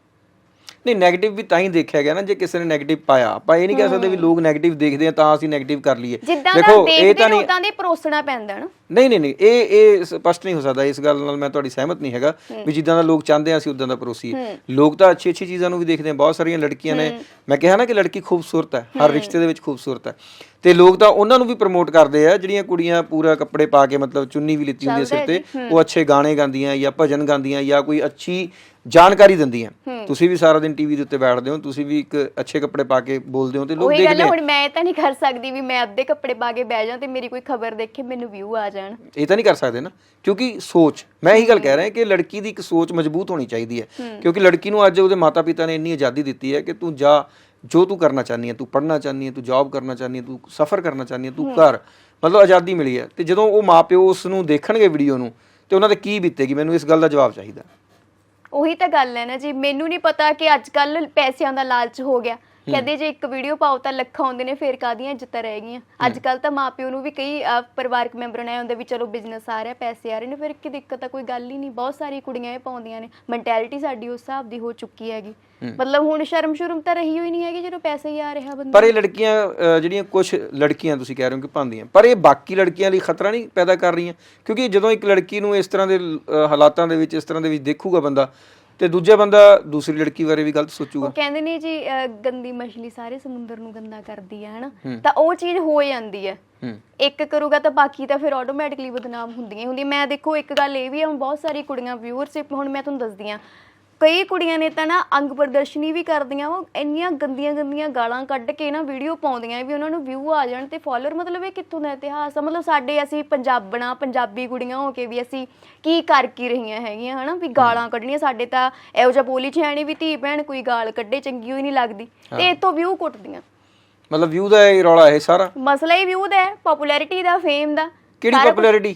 Speaker 1: ਨਹੀਂ 네ਗੇਟਿਵ ਵੀ ਤਾਂ ਹੀ ਦੇਖਿਆ ਗਿਆ ਨਾ ਜੇ ਕਿਸੇ ਨੇ 네ਗੇਟਿਵ ਪਾਇਆ। ਆਪਾਂ ਇਹ ਨਹੀਂ ਕਹਿ ਸਕਦੇ ਵੀ ਲੋਕ 네ਗੇਟਿਵ ਦੇਖਦੇ ਆ ਤਾਂ ਅਸੀਂ 네ਗੇਟਿਵ ਕਰ ਲਈਏ।
Speaker 2: ਜਿੱਦਾਂ ਦਾ ਦੇਖਦੇ ਨੇ ਉਦਾਂ ਦੇ ਪਰੋਸਣਾ ਪੈਂਦਾ ਨਾ।
Speaker 1: ਨਹੀਂ ਨਹੀਂ ਨਹੀਂ ਇਹ ਇਹ ਸਪਸ਼ਟ ਨਹੀਂ ਹੋ ਸਕਦਾ ਇਸ ਗੱਲ ਨਾਲ ਮੈਂ ਤੁਹਾਡੀ ਸਹਿਮਤ ਨਹੀਂ ਹੈਗਾ ਵੀ ਜਿੱਦਾਂ ਦਾ ਲੋਕ ਚਾਹੁੰਦੇ ਆ ਅਸੀਂ ਉਦਾਂ ਦਾ ਪਰੋਸੀਏ। ਲੋਕ ਤਾਂ ਅੱਛੀ ਅੱਛੀ ਚੀਜ਼ਾਂ ਨੂੰ ਵੀ ਦੇਖਦੇ ਆ ਬਹੁਤ ਸਾਰੀਆਂ ਲੜਕੀਆਂ ਨੇ। ਮੈਂ ਕਿਹਾ ਨਾ ਕਿ ਲੜਕੀ ਖੂਬਸੂਰਤ ਹੈ ਹਰ ਰਿਸ਼ਤੇ ਦੇ ਵਿੱਚ ਖੂਬਸੂਰਤ ਹੈ। ਤੇ ਲੋਕ ਤਾਂ ਉਹਨਾਂ ਨੂੰ ਵੀ ਪ੍ਰਮੋਟ ਕਰਦੇ ਆ ਜਿਹੜੀਆਂ ਕੁੜੀਆਂ ਪੂਰਾ ਕੱਪੜੇ ਪਾ ਕੇ ਮਤਲਬ ਚੁੰਨੀ ਵੀ ਲਿੱਤੀ ਹੁੰਦੀ ਹੈ ਸਿਰ ਤੇ ਉਹ ਅੱਛੇ ਗਾਣੇ ਗਾਉਂਦੀਆਂ ਜਾਂ ਭਜਨ ਗਾਉਂਦੀਆਂ ਜਾਂ ਕੋਈ ਅੱਛੀ ਜਾਣਕਾਰੀ ਦਿੰਦੀਆਂ ਤੁਸੀਂ ਵੀ ਸਾਰਾ ਦਿਨ ਟੀਵੀ ਦੇ ਉੱਤੇ ਬੈਠਦੇ ਹੋ ਤੁਸੀਂ ਵੀ ਇੱਕ ਅੱਛੇ ਕੱਪੜੇ ਪਾ ਕੇ ਬੋਲਦੇ ਹੋ ਤੇ ਲੋਕ
Speaker 2: ਉਹੀ ਗੱਲ
Speaker 1: ਦੇਖਦੇ
Speaker 2: ਹੈ
Speaker 1: ਆ।
Speaker 2: ਹੁਣ ਮੈਂ ਤਾਂ ਨਹੀਂ ਕਰ ਸਕਦੀ ਵੀ ਮੈਂ ਅੱਧੇ ਕੱਪੜੇ ਪਾ ਕੇ ਬਹਿ ਜਾ ਤੇ ਮੇਰੀ ਕੋਈ ਖਬਰ ਦੇਖੇ ਮੈਨੂੰ ਵਿਊ ਆ ਜਾਣ।
Speaker 1: ਇਹ ਤਾਂ ਨਹੀਂ ਕਰ ਸਕਦੇ ਨਾ ਕਿਉਂਕਿ ਸੋਚ ਮੈਂ ਇਹੀ ਗੱਲ ਕਹਿ ਰਿਹਾ ਕਿ ਲੜਕੀ ਦੀ ਇੱਕ ਸੋਚ ਮਜ਼ਬੂਤ ਹੋਣੀ ਚਾਹੀਦੀ ਹੈ। ਕਿਉਂਕਿ ਲੜਕੀ ਨੂੰ ਅੱਜ ਉਹਦੇ ਮਾਤਾ-ਪਿਤਾ ਨੇ ਇੰਨੀ ਆਜ਼ਾਦੀ ਦਿੱਤੀ ਹੈ ਕਿ ਤੂੰ ਜਾ ਜੋ ਤੂੰ ਕਰਨਾ ਚਾਹਨੀ ਹੈ ਤੂੰ ਪੜ੍ਹਨਾ ਚਾਹਨੀ ਹੈ ਤੂੰ ਜੌਬ ਕਰਨਾ ਚਾਹਨੀ ਹੈ ਤੂੰ ਸਫ਼ਰ ਕਰਨਾ ਚਾਹਨੀ ਹੈ ਤੂੰ ਕਰ ਮਤਲਬ ਆਜ਼ਾਦੀ ਮਿਲੀ ਹੈ। ਤੇ ਜਦੋਂ ਉਹ ਮਾਪਿਓ ਉਸ ਨੂੰ ਦੇਖਣਗੇ ਵੀਡੀਓ ਨੂੰ ਤੇ ਉਹਨਾਂ ਤੇ ਕੀ ਬੀਤੇਗੀ? ਮੈਨੂੰ ਇਸ ਗੱਲ ਦਾ ਜਵਾਬ ਚਾਹੀਦਾ।
Speaker 2: ਉਹੀ ਤਾਂ ਗੱਲ ਹੈ ਨਾ ਜੀ, ਮੈਨੂੰ ਨਹੀਂ ਪਤਾ ਕਿ ਅੱਜ ਕੱਲ ਪੈਸਿਆਂ ਦਾ ਲਾਲਚ ਹੋ ਗਿਆ। ਕਹਿੰਦੇ ਜੇ ਇੱਕ ਵੀਡੀਓ ਪਾਓ ਤਾਂ ਲੱਖਾਂ ਆਉਂਦੇ ਨੇ ਫੇਰ ਕਾਦੀਆਂ ਇੱਜ਼ਤਾਂ ਰਹਿ ਗਈਆਂ? ਅੱਜ ਕੱਲ ਤਾਂ ਮਾਪਿਓ ਨੂੰ ਵੀ ਕਈ ਅਹ, ਪਰਿਵਾਰਕ ਮੈਂਬਰ ਨੇ ਹੁੰਦੇ ਵੀ ਚਲੋ ਬਿਜ਼ਨਸ ਆ ਰਿਹਾ ਪੈਸੇ ਆ ਰਹੇ ਨੇ ਫਿਰ ਕੀ ਦਿੱਕਤ ਆ ਕੋਈ ਗੱਲ ਹੀ ਨਹੀਂ। ਬਹੁਤ ਸਾਰੀ ਕੁੜੀਆਂ ਇਹ ਪਾਉਂਦੀਆਂ ਨੇ। ਮੈਂਟੈਲਿਟੀ ਸਾਡੀ ਉਸ ਹਿਸਾਬ ਦੀ ਹੋ ਚੁੱਕੀ ਹੈਗੀ। ਮਤਲਬ ਹੁਣ ਸ਼ਰਮ ਸ਼ੁਰਮ ਤਾਂ ਰਹੀ ਹੋਈ ਨਹੀਂ ਹੈਗੀ ਜਦੋਂ ਪੈਸੇ ਹੀ ਆ ਰਿਹਾ ਬੰਦਾ
Speaker 1: ਪਰ ਇਹ ਲੜਕੀਆਂ ਜਿਹੜੀਆਂ ਕੁਝ ਲੜਕੀਆਂ ਤੁਸੀਂ ਕਹਿ ਰਹੇ ਹੋ ਕਿ ਪਾਉਂਦੀਆਂ ਪਰ ਇਹ ਬਾਕੀ ਲੜਕੀਆਂ ਲਈ ਖਤਰਾ ਨਹੀਂ ਪੈਦਾ ਕਰ ਰਹੀਆਂ? ਕਿਉਂਕਿ ਜਦੋਂ ਇੱਕ ਲੜਕੀ ਨੂੰ ਇਸ ਤਰ੍ਹਾਂ ਦੇ ਹਾਲਾਤਾਂ ਦੇ ਵਿੱਚ ਇਸ ਤਰ੍ਹਾਂ ਦੇ ਵਿੱਚ ਦੇਖੂਗਾ ਬੰਦਾ ਤੇ ਦੂਜਾ ਬੰਦਾ ਦੂਸਰੀ ਲੜਕੀ ਬਾਰੇ ਵੀ ਗਲਤ ਸੋਚੂਗਾ।
Speaker 2: ਉਹ ਕਹਿੰਦੇ ਨੇ ਜੀ ਅਹ, ਗੰਦੀ ਮਛਲੀ ਸਾਰੇ ਸਮੁੰਦਰ ਨੂੰ ਗੰਦਾ ਕਰਦੀ ਹੈ ਹਨਾ? ਤਾਂ ਉਹ ਚੀਜ਼ ਹੋ ਜਾਂਦੀ ਹੈ
Speaker 1: ਹੂੰ।
Speaker 2: ਇੱਕ ਕਰੂਗਾ ਤਾਂ ਬਾਕੀ ਤਾਂ ਫਿਰ ਆਟੋਮੈਟਿਕਲੀ ਬਦਨਾਮ ਹੁੰਦੀਆਂ ਹੀ ਹੁੰਦੀਆਂ। ਮੈਂ ਦੇਖੋ ਇੱਕ ਗੱਲ ਇਹ ਵੀ ਹੁਣ ਬਹੁਤ ਸਾਰੀ ਕੁੜੀਆਂ ਵਿਊਅਰਸ਼ਿਪ ਹੁਣ ਮੈਂ ਤੁਹਾਨੂੰ ਦੱਸਦੀ ਆ ਕਈ ਕੁੜੀਆਂ ਨੇ ਤਾਂ ਨਾ ਅੰਗ ਪ੍ਰਦਰਸ਼ਨੀ ਵੀ ਕਰਦੀਆਂ ਉਹ ਇੰਨੀਆਂ ਗੰਦੀਆਂ ਗੰਦੀਆਂ ਗਾਲਾਂ ਕੱਢ ਕੇ ਨਾ ਵੀਡੀਓ ਪਾਉਂਦੀਆਂ ਵੀ ਉਹਨਾਂ ਨੂੰ ਵਿਊ ਆ ਜਾਣ ਤੇ ਫਾਲੋਅਰ ਮਤਲਬ ਇਹ ਕਿੱਥੋਂ ਦਾ ਇਤਿਹਾਸ ਆ? ਮਤਲਬ ਸਾਡੇ ਅਸੀਂ ਪੰਜਾਬਣਾ ਪੰਜਾਬੀ ਕੁੜੀਆਂ ਹੋ ਕੇ ਵੀ ਅਸੀਂ ਕੀ ਕਰ ਕੀ ਰਹੀਆਂ ਹੈਗੀਆਂ ਹਨਾ? ਵੀ ਗਾਲਾਂ ਕੱਢਣੀਆਂ ਸਾਡੇ ਤਾਂ ਇਹੋ ਜਿਹਾ ਬੋਲੀ ਨੀ ਵੀ ਧੀ ਭੈਣ ਕੋਈ ਗਾਲ ਕੱਢੇ ਚੰਗੀ ਹੋਈ ਨਹੀਂ ਲੱਗਦੀ ਤੇ ਇਤੋਂ ਵਿਊ ਕੁੱਟਦੀਆਂ।
Speaker 1: ਮਤਲਬ ਵਿਊ ਦਾ ਇਹ ਰੌਲਾ ਇਹ ਸਾਰਾ?
Speaker 2: ਮਸਲਾ ਹੀ ਵਿਊ ਦਾ ਹੈ ਪਪੂਲੈਰਿਟੀ ਦਾ ਫੇਮ ਦਾ।
Speaker 1: ਕਿਹੜੀ ਪਪੂਲੈਰਿਟੀ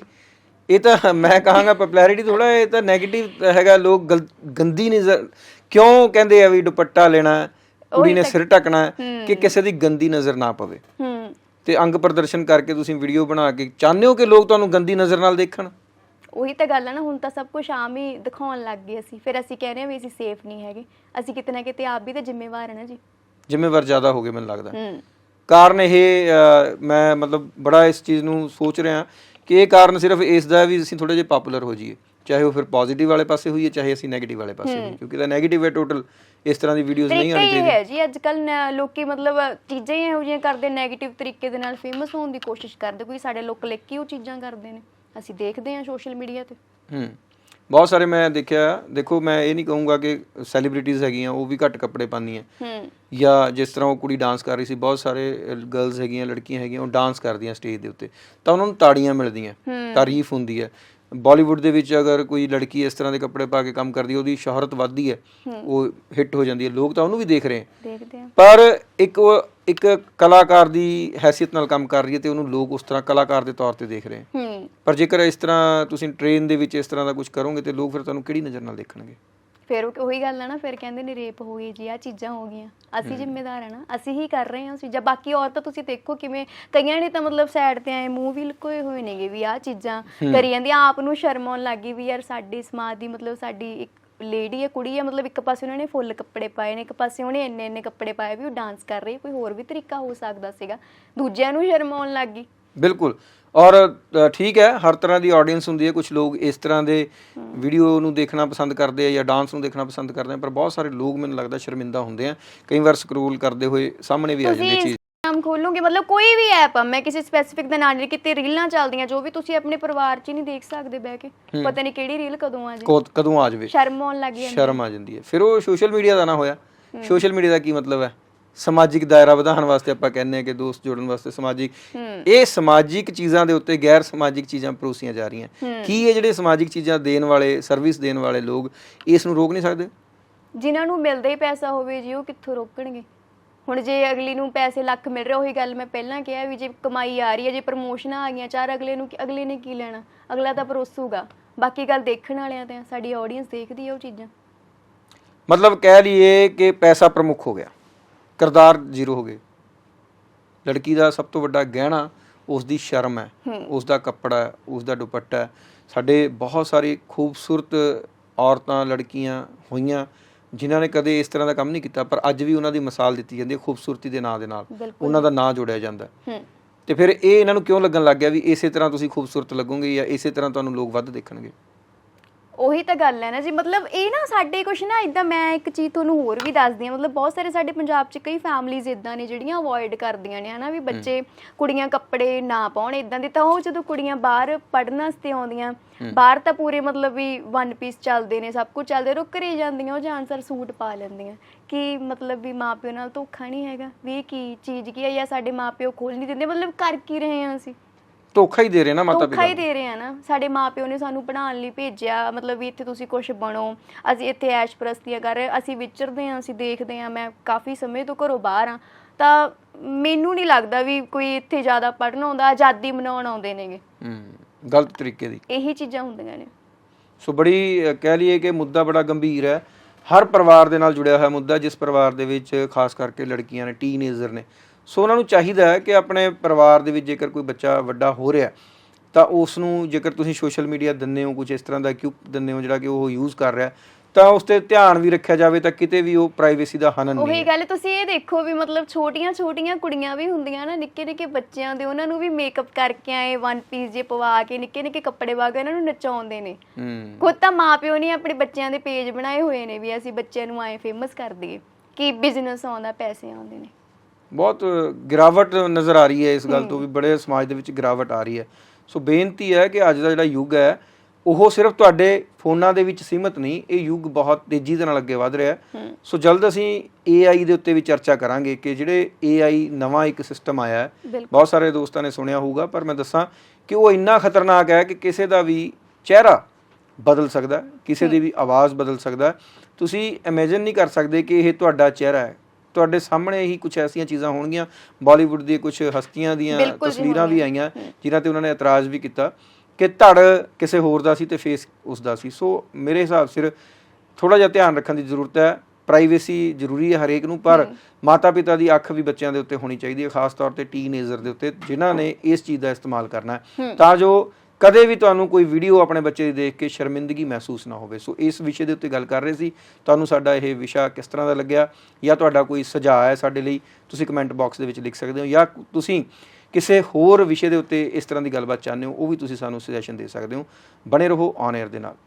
Speaker 1: ਇਹ ਤਾਂ ਮੈਂ ਕਹਾਂਗਾ ਪਪੂਲੈਰਿਟੀ ਥੋੜਾ ਇਹ ਤਾਂ 네ਗੇਟਿਵ ਹੈਗਾ ਲੋਕ ਗੰਦੀ ਨਜ਼ਰ ਕਿਉਂ ਕਹਿੰਦੇ ਆ ਵੀ ਦੁਪੱਟਾ ਲੈਣਾ ਕੁੜੀ ਨੇ ਸਿਰ ਢੱਕਣਾ ਕਿ ਕਿਸੇ ਦੀ ਗੰਦੀ ਨਜ਼ਰ ਨਾ ਪਵੇ।
Speaker 2: ਹੂੰ।
Speaker 1: ਤੇ ਅੰਗ ਪ੍ਰਦਰਸ਼ਨ ਕਰਕੇ ਤੁਸੀਂ ਵੀਡੀਓ ਬਣਾ ਕੇ ਚਾਹੁੰਦੇ ਹੋ ਕਿ ਲੋਕ ਤੁਹਾਨੂੰ ਗੰਦੀ ਨਜ਼ਰ ਨਾਲ ਦੇਖਣ?
Speaker 2: ਉਹੀ ਤਾਂ ਗੱਲ ਹੈ ਨਾ ਹੁਣ ਤਾਂ ਸਭ ਕੁਝ ਆਮ ਹੀ ਦਿਖਾਉਣ ਲੱਗ ਗਏ ਅਸੀਂ। ਫਿਰ ਅਸੀਂ ਕਹਿੰਦੇ ਹਾਂ ਵੀ ਅਸੀਂ ਸੇਫ ਨਹੀਂ ਹੈਗੇ। ਅਸੀਂ ਕਿਤੇ ਨਾ ਕਿਤੇ ਆਪ ਵੀ ਤਾਂ ਜ਼ਿੰਮੇਵਾਰ ਹੈ ਨਾ ਜੀ।
Speaker 1: ਜ਼ਿੰਮੇਵਾਰ ਜ਼ਿਆਦਾ ਹੋ ਗਏ ਮੈਨੂੰ ਲੱਗਦਾ।
Speaker 2: ਹੂੰ।
Speaker 1: ਕਾਰਨ ਇਹ ਮੈਂ ਮਤਲਬ ਬੜਾ ਇਸ ਚੀਜ਼ ਨੂੰ ਸੋਚ ਰਿਹਾ। ਕਿ ਇਹ ਕਾਰਨ ਸਿਰਫ ਇਸ ਦਾ ਵੀ ਅਸੀਂ ਥੋੜੇ ਜਿਹਾ ਪਪੂਲਰ ਹੋ ਜਾਈਏ। ਚਾਹੇ ਉਹ ਫਿਰ ਪੋਜ਼ਿਟਿਵ ਵਾਲੇ ਪਾਸੇ ਹੋਈਏ ਚਾਹੇ ਅਸੀਂ 네ਗੇਟਿਵ ਵਾਲੇ ਪਾਸੇ ਹੋਈਏ। ਕਿਉਂਕਿ ਤਾਂ 네ਗੇਟਿਵ ਹੈ ਟੋਟਲ ਇਸ ਤਰ੍ਹਾਂ ਦੀ ਵੀਡੀਓਜ਼ ਨਹੀਂ ਆਉਣੀ ਚਾਹੀਦੀ
Speaker 2: ਹੈ ਜੀ ਅੱਜ ਕੱਲ ਲੋਕੀ ਮਤਲਬ ਚੀਜ਼ਾਂ ਹੀ ਇਹੋ ਜਿਹੀਆਂ ਕਰਦੇ 네ਗੇਟਿਵ ਤਰੀਕੇ ਦੇ ਨਾਲ ਫੇਮਸ ਹੋਣ ਦੀ ਕੋਸ਼ਿਸ਼ ਕਰਦੇ। ਕੋਈ ਸਾਡੇ ਲੋਕ ਲੈ ਕੇ ਉਹ ਚੀਜ਼ਾਂ ਕਰਦੇ ਨੇ। ਅਸੀਂ ਦੇਖਦੇ ਹਾਂ ਸੋਸ਼ਲ ਮੀਡੀਆ ਤੇ।
Speaker 1: ਹੂੰ। ਬਹੁਤ ਸਾਰੇ ਮੈਂ ਦੇਖਿਆ ਦੇਖੋ ਮੈਂ ਇਹ ਨਹੀਂ ਕਹੂੰਗਾ ਕਿ ਸੈਲੀਬ੍ਰਿਟੀਜ਼ ਹੈਗੀਆਂ ਉਹ ਵੀ ਘੱਟ ਕੱਪੜੇ ਪਾਉਂਦੀਆਂ।
Speaker 2: ਹੂੰ।
Speaker 1: ਜਾਂ ਜਿਸ ਤਰ੍ਹਾਂ ਉਹ ਕੁੜੀ ਡਾਂਸ ਕਰ ਰਹੀ ਸੀ ਬਹੁਤ ਸਾਰੇ ਗਰਲਸ ਹੈਗੀਆਂ ਲੜਕੀਆਂ ਹੈਗੀਆਂ ਉਹ ਡਾਂਸ ਕਰਦੀਆਂ ਸਟੇਜ ਦੇ ਉੱਤੇ। ਤਾਂ ਉਹਨਾਂ ਨੂੰ ਤਾੜੀਆਂ ਮਿਲਦੀਆਂ ਤਾਰੀਫ ਹੁੰਦੀ ਹੈ। ਬਾਲੀਵੁੱਡ ਦੇ ਵਿੱਚ ਅਗਰ ਕੋਈ ਲੜਕੀ ਇਸ ਤਰ੍ਹਾਂ ਦੇ ਕੱਪੜੇ ਪਾ ਕੇ ਕੰਮ ਕਰਦੀ ਉਹਦੀ ਸ਼ੋਹਰਤ ਵੱਧਦੀ ਹੈ ਉਹ ਹਿੱਟ ਹੋ ਜਾਂਦੀ ਹੈ। ਲੋਕ ਤਾਂ ਉਹਨੂੰ ਵੀ ਦੇਖ ਰਹੇ
Speaker 2: ਦੇਖਦੇ
Speaker 1: ਪਰ ਇੱਕ ਇੱਕ ਕਲਾਕਾਰ ਦੀ ਹੈਸੀਅਤ ਨਾਲ ਕੰਮ ਕਰ ਰਹੀ ਹੈ ਤੇ ਉਹਨੂੰ ਲੋਕ ਉਸ ਤਰ੍ਹਾਂ ਕਲਾਕਾਰ ਦੇ ਤੌਰ ਤੇ ਦੇਖ ਰਹੇ ਹੈ।
Speaker 2: ਹੂੰ।
Speaker 1: ਪਰ ਜੇਕਰ ਇਸ ਤਰ੍ਹਾਂ ਤੁਸੀਂ ਟ੍ਰੇਨ ਦੇ ਵਿੱਚ ਇਸ ਤਰ੍ਹਾਂ ਦਾ ਕੁਝ ਕਰੋਗੇ ਤੇ ਲੋਕ ਫਿਰ ਤੁਹਾਨੂੰ ਕਿਹੜੀ ਨਜ਼ਰ ਨਾਲ ਦੇਖਣਗੇ?
Speaker 2: ਫਿਰ ਉਹ ਉਹੀ ਗੱਲ ਹੈ ਨਾ ਫਿਰ ਕਹਿੰਦੇ ਨੇ ਰੇਪ ਹੋ ਗਈ ਜੀ ਆ ਚੀਜ਼ਾਂ ਹੋ ਗਈਆਂ। ਅਸੀਂ ਜ਼ਿੰਮੇਦਾਰ ਹੈ ਨਾ ਅਸੀਂ ਹੀ ਕਰ ਰਹੇ ਹਾਂ ਚੀਜ਼ਾਂ। ਬਾਕੀ ਔਰਤਾਂ ਤੁਸੀਂ ਦੇਖੋ ਕਿਵੇਂ ਕਈਆਂ ਨੇ ਤਾਂ ਮਤਲਬ ਸਾਈਡ ਤੇ ਆਏ ਮੂੰਹ ਵੀ ਲੁਕੋਏ ਹੋਏ ਨੇਗੇ ਵੀ ਆ ਚੀਜ਼ਾਂ ਕਰੀ ਜਾਂਦੀਆਂ ਆਪ ਨੂੰ ਸ਼ਰਮ ਆਉਣ ਲੱਗੀ ਵੀ ਯਾਰ ਸਾਡੇ ਸਮਾਜ ਦੀ ਮਤਲਬ ਸਾਡੀ ਇੱਕ ਲੇਡੀ ਹੈ ਕੁੜੀ ਹੈ ਮਤਲਬ ਇੱਕ ਪਾਸੇ ਉਹਨਾਂ ਨੇ ਫੁੱਲ ਕੱਪੜੇ ਪਾਏ ਨੇ ਇੱਕ ਪਾਸੇ ਉਹਨੇ ਇੰਨੇ ਇੰਨੇ ਕੱਪੜੇ ਪਾਏ ਵੀ ਉਹ ਡਾਂਸ ਕਰ ਰਹੀ ਕੋਈ ਹੋਰ ਵੀ ਤਰੀਕਾ ਹੋ ਸਕਦਾ ਸੀਗਾ। ਦੂਜਿਆਂ ਨੂੰ ਸ਼ਰਮ ਆਉਣ ਲੱਗ
Speaker 1: ਬਿਲਕੁਲ। ਔਰ ਠੀਕ ਹੈ ਹਰ ਤਰ੍ਹਾਂ ਦੀ ਆਡੀਅנס ਹੁੰਦੀ ਹੈ। ਕੁਝ ਲੋਕ ਇਸ ਤਰ੍ਹਾਂ ਦੇ ਵੀਡੀਓ ਨੂੰ ਦੇਖਣਾ ਪਸੰਦ ਕਰਦੇ ਆ ਜਾਂ ਡਾਂਸ ਨੂੰ ਦੇਖਣਾ ਪਸੰਦ ਕਰਦੇ ਆ ਪਰ ਬਹੁਤ ਸਾਰੇ ਲੋਕ ਮੈਨੂੰ ਲੱਗਦਾ ਸ਼ਰਮਿੰਦਾ ਹੁੰਦੇ ਆ। ਕਈ ਵਾਰ ਸਕਰੋਲ ਕਰਦੇ ਹੋਏ ਸਾਹਮਣੇ ਵੀ ਆ ਜਾਂਦੀ ਚੀਜ਼।
Speaker 2: ਇੰਸਟਾਗ੍ਰਾਮ ਖੋਲੋਗੇ ਮਤਲਬ ਕੋਈ ਵੀ ਐਪ ਆ ਮੈਂ ਕਿਸੇ ਸਪੈਸੀਫਿਕ ਦਾ ਨਾਂ ਨਹੀਂ ਕਿਤੇ ਰੀਲਾਂ ਚੱਲਦੀਆਂ ਜੋ ਵੀ ਤੁਸੀਂ ਆਪਣੇ ਪਰਿਵਾਰ 'ਚ ਨਹੀਂ ਦੇਖ ਸਕਦੇ ਬਹਿ ਕੇ। ਪਤਾ ਨਹੀਂ ਕਿਹੜੀ ਰੀਲ ਕਦੋਂ ਆ ਜੇ।
Speaker 1: ਕਦੋਂ ਆ ਜਾਵੇ।
Speaker 2: ਸ਼ਰਮ ਆਉਣ ਲੱਗ ਜਾਂਦੀ
Speaker 1: ਸ਼ਰਮ ਆ ਜਾਂਦੀ ਹੈ। ਫਿਰ ਉਹ ਸੋਸ਼ਲ ਮੀਡੀਆ ਦਾ ਨਾ ਹੋਇਆ। ਸੋਸ਼ਲ ਮੀਡੀਆ ਦਾ ਕੀ ਮਤਲਬ ਹੈ? ਸਮਾਜਿਕ ਦਾਇਰਾ ਵਧਾਉਣ ਵਾਸਤੇ ਆਪਾਂ ਕਹਿੰਦੇ ਆ ਕਿ ਦੋਸਤ ਜੋੜਨ ਵਾਸਤੇ ਸਮਾਜਿਕ। ਇਹ ਸਮਾਜਿਕ ਚੀਜ਼ਾਂ ਦੇ ਉੱਤੇ ਗੈਰ ਸਮਾਜਿਕ ਚੀਜ਼ਾਂ ਪਰੋਸੀਆਂ ਜਾ ਰਹੀਆਂ। ਕੀ ਇਹ ਜਿਹੜੇ ਸਮਾਜਿਕ ਚੀਜ਼ਾਂ ਦੇਣ ਵਾਲੇ ਸਰਵਿਸ ਦੇਣ ਵਾਲੇ ਲੋਕ ਇਸ ਨੂੰ ਰੋਕ ਨਹੀਂ ਸਕਦੇ?
Speaker 2: ਜਿਨ੍ਹਾਂ ਨੂੰ ਮਿਲਦਾ ਹੀ ਪੈਸਾ ਹੋਵੇ ਜੀ ਉਹ ਕਿੱਥੋਂ ਰੋਕਣਗੇ? ਹੁਣ ਜੇ ਅਗਲੀ ਨੂੰ ਪੈਸੇ ਲੱਖ ਮਿਲ ਰਹੇ ਉਹੀ ਗੱਲ ਮੈਂ ਪਹਿਲਾਂ ਕਿਹਾ ਵੀ ਜੇ ਕਮਾਈ ਆ ਰਹੀ ਹੈ ਜੇ ਪ੍ਰਮੋਸ਼ਨਾਂ ਆ ਗਈਆਂ ਚਾਰ ਅਗਲੇ ਨੂੰ ਕੀ- ਅਗਲੇ ਨੇ ਕੀ ਲੈਣਾ? ਅਗਲਾ ਤਾਂ ਪਰੋਸੂਗਾ। ਬਾਕੀ ਗੱਲ ਦੇਖਣ ਵਾਲਿਆਂ ਤੇ ਆ, ਸਾਡੀ ਆਡੀਅנס ਦੇਖਦੀ ਆ ਉਹ ਚੀਜ਼ਾਂ।
Speaker 1: ਮਤਲਬ ਕਹਿ ਲਈਏ ਕਿ ਪੈਸਾ ਪ੍ਰਮੁੱਖ ਹੋ ਗਿਆ। ਕਿਰਦਾਰ ਜ਼ੀਰੋ ਹੋ ਗਏ। ਲੜਕੀ ਦਾ ਸਭ ਤੋਂ ਵੱਡਾ ਗਹਿਣਾ ਉਸ ਦੀ ਸ਼ਰਮ ਹੈ। ਉਸ ਦਾ ਕੱਪੜਾ ਉਸ ਦਾ ਦੁਪੱਟਾ ਹੈ। ਸਾਡੇ ਬਹੁਤ ਸਾਰੀ ਖੂਬਸੂਰਤ ਔਰਤਾਂ ਲੜਕੀਆਂ ਹੋਈਆਂ ਜਿਨ੍ਹਾਂ ਨੇ ਕਦੇ ਇਸ ਤਰ੍ਹਾਂ ਦਾ ਕੰਮ ਨਹੀਂ ਕੀਤਾ ਪਰ ਅੱਜ ਵੀ ਉਹਨਾਂ ਦੀ ਮਿਸਾਲ ਦਿੱਤੀ ਜਾਂਦੀ ਹੈ ਖੂਬਸੂਰਤੀ ਦੇ ਨਾਂ ਦੇ ਨਾਲ। ਉਹਨਾਂ ਦਾ ਨਾਂ ਜੋੜਿਆ ਜਾਂਦਾ ਹੂੰ। ਤੇ ਫਿਰ ਇਹ ਇਹਨਾਂ ਨੂੰ ਕਿਉਂ ਲੱਗਣ ਲੱਗ ਗਿਆ ਵੀ ਇਸੇ ਤਰ੍ਹਾਂ ਤੁਸੀਂ ਖੂਬਸੂਰਤ ਲੱਗੋਗੇ ਜਾਂ ਇਸੇ ਤਰ੍ਹਾਂ ਤੁਹਾਨੂੰ ਲੋਕ ਵੱਧ ਦੇਖਣਗੇ?
Speaker 2: ਉਹੀ ਤਾਂ ਗੱਲ ਹੈ ਨਾ ਜੀ ਮਤਲਬ ਇਹ ਨਾ ਸਾਡੇ ਕੁਛ ਨਾ ਇਦਾਂ ਮੈਂ ਇੱਕ ਚੀਜ਼ ਤੁਹਾਨੂੰ ਹੋਰ ਵੀ ਦੱਸਦੀ ਹਾਂ ਮਤਲਬ ਬਹੁਤ ਸਾਰੇ ਸਾਡੇ ਪੰਜਾਬ 'ਚ ਕਈ ਫੈਮਲੀਜ਼ ਇਦਾਂ ਨੇ ਜਿਹੜੀਆਂ ਅਵੋਇਡ ਕਰਦੀਆਂ ਨੇ ਹਨਾ ਵੀ ਬੱਚੇ ਕੁੜੀਆਂ ਕੱਪੜੇ ਨਾ ਪਾਉਣ ਇਦਾਂ ਦੇ ਤਾਂ ਉਹ ਜਦੋਂ ਕੁੜੀਆਂ ਬਾਹਰ ਪੜ੍ਹਨ ਵਾਸਤੇ ਆਉਂਦੀਆਂ ਬਾਹਰ ਤਾਂ ਪੂਰੇ ਮਤਲਬ ਵੀ ਵਨ ਪੀਸ ਚੱਲਦੇ ਨੇ ਸਭ ਕੁਝ ਚੱਲਦੇ ਰੁਕ ਘਰੇ ਜਾਂਦੀਆਂ ਉਹ ਜਾਨਸਰ ਸੂਟ ਪਾ ਲੈਂਦੀਆਂ। ਕਿ ਮਤਲਬ ਵੀ ਮਾਪਿਓ ਨਾਲ ਧੋਖਾ ਨਹੀਂ ਹੈਗਾ? ਵੀ ਇਹ ਕੀ ਚੀਜ਼ ਕੀ ਹੈ ਜਾਂ ਸਾਡੇ ਮਾਪਿਓ ਖੋਲ ਨਹੀਂ ਦਿੰਦੇ? ਮਤਲਬ ਕਰ ਕੀ ਰਹੇ ਹਾਂ ਅਸੀਂ?
Speaker 1: ਧੋਖਾ ਹੀ ਦੇ ਰਹੇ ਨਾ ਮਾਤਾ
Speaker 2: ਧੋਖਾ
Speaker 1: ਪਿਤਾ
Speaker 2: ਹੀ ਦੇ ਰਹੇ ਆ ਨਾ। ਸਾਡੇ ਮਾਪਿਓ ਨੇ ਸਾਨੂੰ ਪੜ੍ਹਾਉਣ ਲਈ ਭੇਜਿਆ ਮਤਲਬ ਵੀ ਇੱਥੇ ਤੁਸੀਂ ਕੁਝ ਬਣੋ। ਅਸੀਂ ਇੱਥੇ ਐਸ਼ ਪ੍ਰਸਤੀਆਂ ਕਰ ਰਹੇ ਅਸੀਂ ਵਿਚਰਦੇ ਆ ਅਸੀਂ ਦੇਖਦੇ ਆ ਮੈਂ ਕਾਫੀ ਸਮੇਂ ਤੋਂ ਘਰੋਂ ਬਾਹਰ ਆ ਤਾਂ ਮੈਨੂੰ ਨਹੀਂ ਲੱਗਦਾ ਵੀ ਕੋਈ ਇੱਥੇ ਜ਼ਿਆਦਾ ਪੜ੍ਹਨ ਆਉਂਦਾ ਆਜ਼ਾਦੀ ਮਨਾਉਣ ਆਉਂਦੇ ਨੇਗੇ।
Speaker 1: ਹੂੰ ਗਲਤ ਤਰੀਕੇ ਦੀ।
Speaker 2: ਇਹੀ ਚੀਜ਼ਾਂ ਹੁੰਦੀਆਂ ਨੇ।
Speaker 1: ਸੋ ਬੜੀ ਅ, ਕਹਿ ਲਈਏ ਕਿ ਮੁੱਦਾ ਬੜਾ ਗੰਭੀਰ ਹੈ। ਹਰ ਪਰਿਵਾਰ ਦੇ ਨਾਲ ਜੁੜਿਆ ਹੋਇਆ ਮੁੱਦਾ ਜਿਸ ਪਰਿਵਾਰ ਦੇ ਵਿੱਚ ਖਾਸ ਕਰਕੇ ਲੜਕੀਆਂ ਨੇ ਟੀਨੇਜਰ ਨੇ। ਸੋ ਉਹਨਾਂ ਨੂੰ ਚਾਹੀਦਾ ਹੈ ਕਿ ਆਪਣੇ ਪਰਿਵਾਰ ਦੇ ਵਿੱਚ ਜੇਕਰ ਕੋਈ ਬੱਚਾ ਵੱਡਾ ਹੋ ਰਿਹਾ ਤਾਂ ਉਸ ਨੂੰ ਜੇਕਰ ਤੁਸੀਂ ਸੋਸ਼ਲ ਮੀਡੀਆ ਦਿੰਦੇ ਹੋ ਕੁਝ ਇਸ ਤਰ੍ਹਾਂ ਦਾ ਇਕਵਿਪ ਦਿੰਦੇ ਹੋ ਜਿਹੜਾ ਕਿ ਉਹ ਯੂਜ਼ ਕਰ ਰਿਹਾ ਤਾਂ ਉਸ ਤੇ ਧਿਆਨ ਵੀ ਰੱਖਿਆ ਜਾਵੇ ਤਾਂ ਕਿਤੇ ਵੀ ਉਹ ਪ੍ਰਾਈਵੇਸੀ ਦਾ ਹਨਨ ਨਹੀਂ
Speaker 2: ਉਹੀ ਗੱਲ ਤੁਸੀਂ ਇਹ ਦੇਖੋ ਵੀ ਮਤਲਬ ਛੋਟੀਆਂ ਛੋਟੀਆਂ ਕੁੜੀਆਂ ਵੀ ਹੁੰਦੀਆਂ ਨਾ ਨਿੱਕੇ ਨਿੱਕੇ ਬੱਚਿਆਂ ਦੇ ਉਹਨਾਂ ਨੂੰ ਵੀ ਮੇਕਅਪ ਕਰਕੇ ਆਏ ਵਨ ਪੀਸ ਜੇ ਪਵਾ ਕੇ ਨਿੱਕੇ ਨਿੱਕੇ ਕੱਪੜੇ ਪਾ ਕੇ ਉਹਨਾਂ ਨੂੰ ਨਚਾਉਂਦੇ ਨੇ।
Speaker 1: ਹੂੰ।
Speaker 2: ਖੁਦ ਤਾਂ ਮਾਪਿਓ ਨੇ ਆਪਣੇ ਬੱਚਿਆਂ ਦੇ ਪੇਜ ਬਣਾਏ ਹੋਏ ਨੇ ਵੀ ਅਸੀਂ ਬੱਚਿਆਂ ਨੂੰ ਆਏ ਫੇਮਸ ਕਰ ਦਈਏ ਕਿ ਬਿਜ਼ਨਸ ਆਉਂਦਾ ਪੈਸੇ ਆਉਂਦੇ ਨੇ।
Speaker 1: ਬਹੁਤ ਗਿਰਾਵਟ ਨਜ਼ਰ ਆ ਰਹੀ ਹੈ ਇਸ ਗੱਲ ਤੋਂ ਵੀ ਬੜੇ ਸਮਾਜ ਦੇ ਵਿੱਚ ਗਿਰਾਵਟ ਆ ਰਹੀ ਹੈ। ਸੋ ਬੇਨਤੀ ਹੈ ਕਿ ਅੱਜ ਦਾ ਜਿਹੜਾ ਯੁੱਗ ਹੈ ਉਹ ਸਿਰਫ ਤੁਹਾਡੇ ਫੋਨਾਂ ਦੇ ਵਿੱਚ ਸੀਮਤ ਨਹੀਂ ਇਹ ਯੁੱਗ ਬਹੁਤ ਤੇਜ਼ੀ ਦੇ ਨਾਲ ਅੱਗੇ ਵਧ ਰਿਹਾ ਹੈ। ਸੋ ਜਲਦ ਅਸੀਂ AI ਦੇ ਉੱਤੇ ਵੀ ਚਰਚਾ ਕਰਾਂਗੇ ਕਿ ਜਿਹੜੇ AI ਨਵਾਂ ਇੱਕ ਸਿਸਟਮ ਆਇਆ ਹੈ। ਬਹੁਤ ਸਾਰੇ ਦੋਸਤਾਂ ਨੇ ਸੁਣਿਆ ਹੋਊਗਾ ਪਰ ਮੈਂ ਦੱਸਾਂ ਕਿ ਉਹ ਇੰਨਾ ਖਤਰਨਾਕ ਹੈ ਕਿ ਕਿਸੇ ਦਾ ਵੀ ਚਿਹਰਾ ਬਦਲ ਸਕਦਾ ਕਿਸੇ ਦੀ ਵੀ ਆਵਾਜ਼ ਬਦਲ ਸਕਦਾ। ਤੁਸੀਂ ਇਮੇਜਿਨ ਨਹੀਂ ਕਰ ਸਕਦੇ ਕਿ ਇਹ ਤੁਹਾਡਾ ਚਿਹਰਾ ਹੈ। ਤੁਹਾਡੇ ਸਾਹਮਣੇ ਹੀ ਕੁਝ ਐਸੀਆਂ ਚੀਜ਼ਾਂ ਹੋਣਗੀਆਂ। ਬਾਲੀਵੁੱਡ ਦੀਆਂ ਕੁਝ ਹਸਤੀਆਂ ਦੀਆਂ ਤਸਵੀਰਾਂ ਵੀ ਆਈਆਂ ਜਿਨ੍ਹਾਂ ਤੇ ਉਹਨਾਂ ਨੇ ਇਤਰਾਜ਼ ਵੀ ਕੀਤਾ ਕਿ ਧੜ ਕਿਸੇ ਹੋਰ ਦਾ ਸੀ ਤੇ ਫੇਸ ਉਸ ਦਾ ਸੀ। ਸੋ ਮੇਰੇ ਹਿਸਾਬ ਸਿਰ ਥੋੜਾ ਜਿਹਾ ਧਿਆਨ ਰੱਖਣ ਦੀ ਜ਼ਰੂਰਤ ਹੈ। ਪ੍ਰਾਈਵੇਸੀ ਜ਼ਰੂਰੀ ਹੈ ਹਰੇਕ ਨੂੰ ਪਰ ਮਾਤਾ ਪਿਤਾ ਦੀ ਅੱਖ ਵੀ ਬੱਚਿਆਂ ਦੇ ਉੱਤੇ ਹੋਣੀ ਚਾਹੀਦੀ ਹੈ ਖਾਸ ਤੌਰ ਤੇ ਟੀਨੇਜਰ ਦੇ ਉੱਤੇ ਜਿਨ੍ਹਾਂ ਨੇ ਇਸ ਚੀਜ਼ ਦਾ ਇਸਤੇਮਾਲ ਕਰਨਾ ਹੈ। ਤਾਂ ਜੋ ਕਦੇ ਵੀ ਤੁਹਾਨੂੰ ਕੋਈ ਵੀਡੀਓ ਆਪਣੇ ਬੱਚੇ ਦੀ ਦੇਖ ਕੇ ਸ਼ਰਮਿੰਦਗੀ ਮਹਿਸੂਸ ਨਾ ਹੋਵੇ। ਸੋ ਇਸ ਵਿਸ਼ੇ ਦੇ ਉੱਤੇ ਗੱਲ ਕਰ ਰਹੇ ਸੀ। ਤੁਹਾਨੂੰ ਸਾਡਾ ਇਹ ਵਿਸ਼ਾ ਕਿਸ ਤਰ੍ਹਾਂ ਦਾ ਲੱਗਿਆ? ਜਾਂ ਤੁਹਾਡਾ ਕੋਈ ਸੁਝਾਅ ਹੈ ਸਾਡੇ ਲਈ? ਤੁਸੀਂ ਕਮੈਂਟ ਬਾਕਸ ਦੇ ਵਿੱਚ ਲਿਖ ਸਕਦੇ ਹੋ। ਜਾਂ ਤੁਸੀਂ ਕਿਸੇ ਹੋਰ ਵਿਸ਼ੇ ਦੇ ਉੱਤੇ ਇਸ ਤਰ੍ਹਾਂ ਦੀ ਗੱਲਬਾਤ ਚਾਹੁੰਦੇ ਹੋ, ਉਹ ਵੀ ਤੁਸੀਂ ਸਾਨੂੰ ਸੁਜੈਸ਼ਨ ਦੇ ਸਕਦੇ ਹੋ। ਬਣੇ ਰਹੋ ਔਨ 에ਅਰ ਦੇ ਨਾਲ।